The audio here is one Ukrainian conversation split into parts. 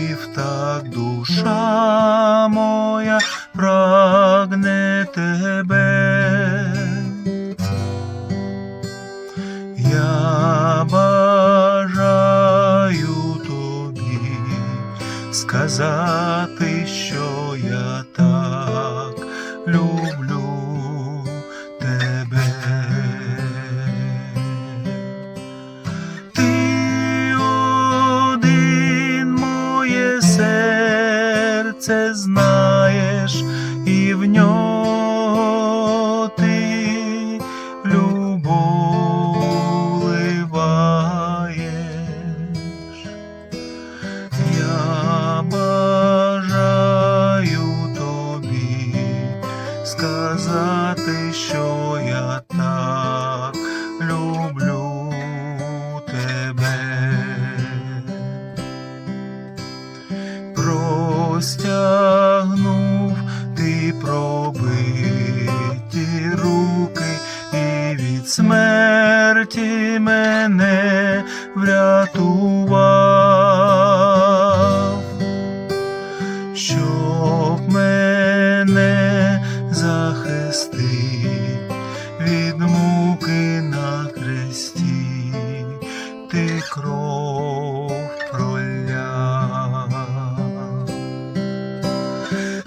слів, так душа моя прагне тебе. Я бажаю тобі сказати, що я так люблю. Серце знаєш, Простягнув ти пробиті руки і від смерті мене врятував,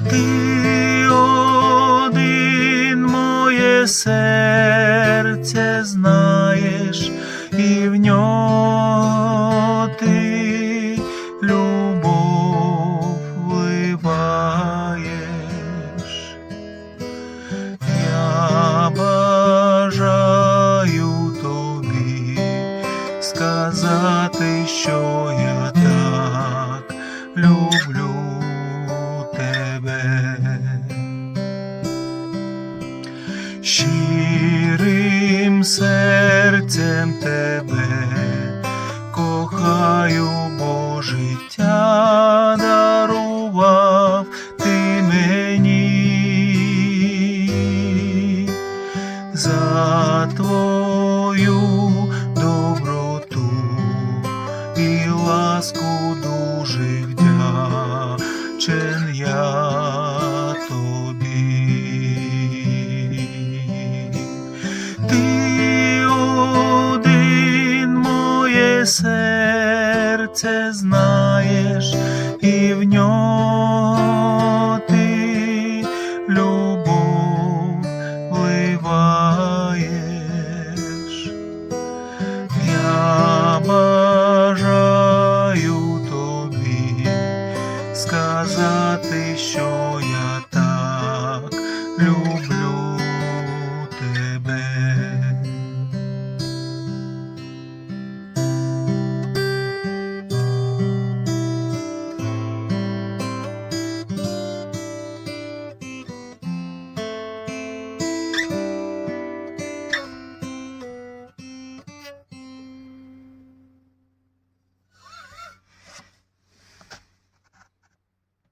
Ти один моє серце знаєш, і в нього ти любов вливаєш. Я бажаю тобі сказати, що серцем тебе кохаю, бо життя дарував ти мені. За твою доброту і ласку дуже вдячен серце знаєш, і в нього ти любов вливаєш. Я бажаю тобі сказати, що